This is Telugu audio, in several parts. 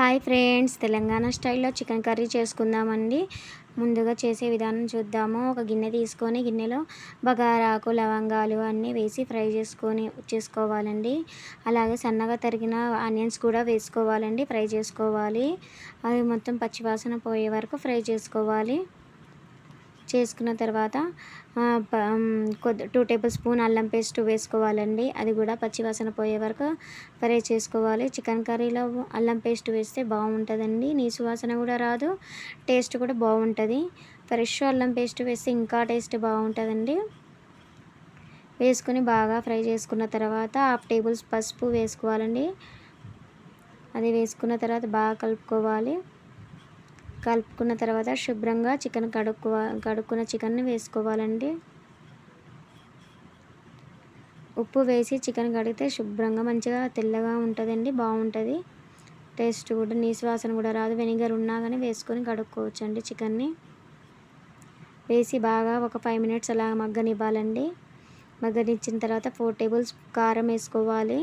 హాయ్ ఫ్రెండ్స్ తెలంగాణ స్టైల్లో చికెన్ కర్రీ చేసుకుందామండి. ముందుగా చేసే విధానం చూద్దాము. ఒక గిన్నె తీసుకొని గిన్నెలో బగారాకు లవంగాలు అన్నీ వేసి ఫ్రై చేసుకొని చేసుకోవాలండి. అలాగే సన్నగా తరిగిన ఆనియన్స్ కూడా వేసుకోవాలండి ఫ్రై చేసుకోవాలి. అవి మొత్తం పచ్చివాసన పోయే వరకు ఫ్రై చేసుకోవాలి. చేసుకున్న తర్వాత కొద్ది టూ టేబుల్ స్పూన్ అల్లం పేస్ట్ వేసుకోవాలండి. అది కూడా పచ్చివాసన పోయే వరకు ఫ్రై చేసుకోవాలి. చికెన్ కర్రీలో అల్లం పేస్ట్ వేస్తే బాగుంటుందండి. నీసు వాసన కూడా రాదు టేస్ట్ కూడా బాగుంటుంది. ఫ్రెష్ అల్లం పేస్ట్ వేస్తే ఇంకా టేస్ట్ బాగుంటుందండి. వేసుకొని బాగా ఫ్రై చేసుకున్న తర్వాత హాఫ్ టేబుల్స్ పసుపు వేసుకోవాలండి. అది వేసుకున్న తర్వాత బాగా కలుపుకోవాలి. కలుపుకున్న తర్వాత శుభ్రంగా చికెన్ కడుక్కో కడుక్కున్న చికెన్ని వేసుకోవాలండి. ఉప్పు వేసి చికెన్ కడిగితే శుభ్రంగా మంచిగా తెల్లగా ఉంటుందండి బాగుంటుంది. టేస్ట్ కూడా నీసు వాసన కూడా రాదు. వెనిగర్ ఉన్నా కానీ వేసుకొని కడుక్కోవచ్చు అండి చికెన్ని. వేసి బాగా ఒక ఫైవ్ మినిట్స్ అలా మగ్గనివ్వాలండి. మగ్గనిచ్చిన తర్వాత ఫోర్ టేబుల్స్ కారం వేసుకోవాలి.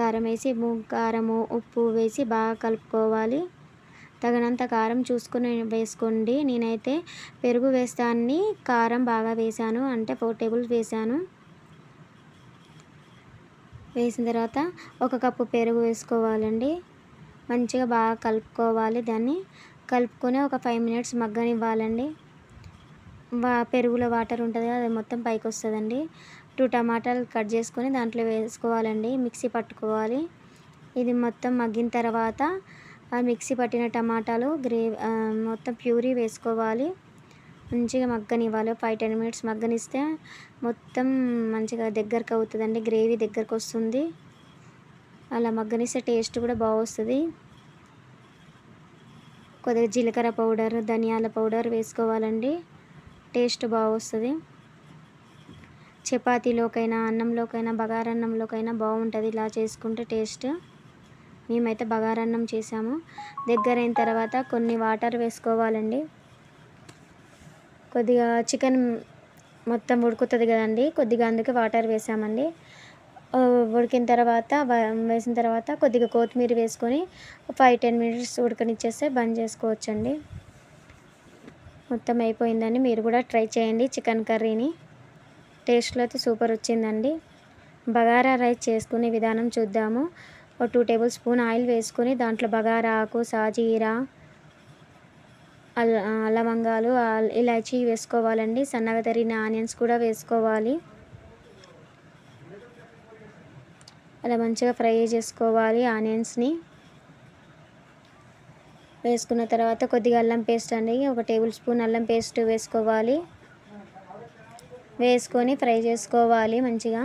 కారం వేసి కారము ఉప్పు వేసి బాగా కలుపుకోవాలి. తగినంత కారం చూసుకుని వేసుకోండి. నేనైతే పెరుగు వేస్తాన్ని కారం బాగా వేసాను. అంటే ఫోర్ టేబుల్స్ వేసాను. వేసిన తర్వాత ఒక కప్పు పెరుగు వేసుకోవాలండి. మంచిగా బాగా కలుపుకోవాలి దాన్ని. కలుపుకొని ఒక ఫైవ్ మినిట్స్ మగ్గనివ్వాలండి. వా పెరుగులో వాటర్ ఉంటుంది కదా అది మొత్తం పైకి వస్తుందండి టూ టమాటాలు కట్ చేసుకొని దాంట్లో వేసుకోవాలండి. మిక్సీ పట్టుకోవాలి. ఇది మొత్తం మగ్గిన తర్వాత మిక్సీ పట్టిన టమాటాలు గ్రే మొత్తం ప్యూరీ వేసుకోవాలి. మంచిగా మగ్గనివ్వాలి. ఫైవ్ టెన్ మినిట్స్ మగ్గనిస్తే మొత్తం మంచిగా దగ్గరకు అవుతుందండి. గ్రేవీ దగ్గరకు వస్తుంది. అలా మగ్గనిస్తే టేస్ట్ కూడా బాగా వస్తుంది. కొద్దిగా జీలకర్ర పౌడర్ ధనియాల పౌడర్ వేసుకోవాలండి. టేస్ట్ బాగా వస్తుంది. చపాతీలోకైనా అన్నంలోకైనా బగారన్నంలోకైనా బాగుంటుంది. ఇలా చేసుకుంటే టేస్ట్. మేమైతే బగారన్నం చేసాము. దగ్గర అయిన తర్వాత కొన్ని వాటర్ వేసుకోవాలండి. కొద్దిగా చికెన్ మొత్తం ఉడుకుతుంది కదండి. కొద్దిగా అందుకే వాటర్ వేసామండి. ఉడికిన తర్వాత వేసిన తర్వాత కొద్దిగా కొత్తిమీర వేసుకొని ఫైవ్ టెన్ మినిట్స్ ఉడకనిచ్చేస్తే బంద్ చేసుకోవచ్చండి. మొత్తం అయిపోయిందని మీరు కూడా ట్రై చేయండి చికెన్ కర్రీని. టేస్ట్లో అయితే సూపర్ వచ్చిందండి. బగారా రైస్ చేసుకునే విధానం చూద్దాము. ఒక టూ టేబుల్ స్పూన్ ఆయిల్ వేసుకొని దాంట్లో బగారా ఆకు సాజీరా అల్ల లవంగాలు ఇలాచీ వేసుకోవాలండి. సన్నగా తరిగిన ఆనియన్స్ కూడా వేసుకోవాలి. అలా మంచిగా ఫ్రై చేసుకోవాలి ఆనియన్స్ని. వేసుకున్న తర్వాత కొద్దిగా అల్లం పేస్ట్ అండి. ఒక టేబుల్ స్పూన్ అల్లం పేస్ట్ వేసుకోవాలి. వేసుకొని ఫ్రై చేసుకోవాలి మంచిగా.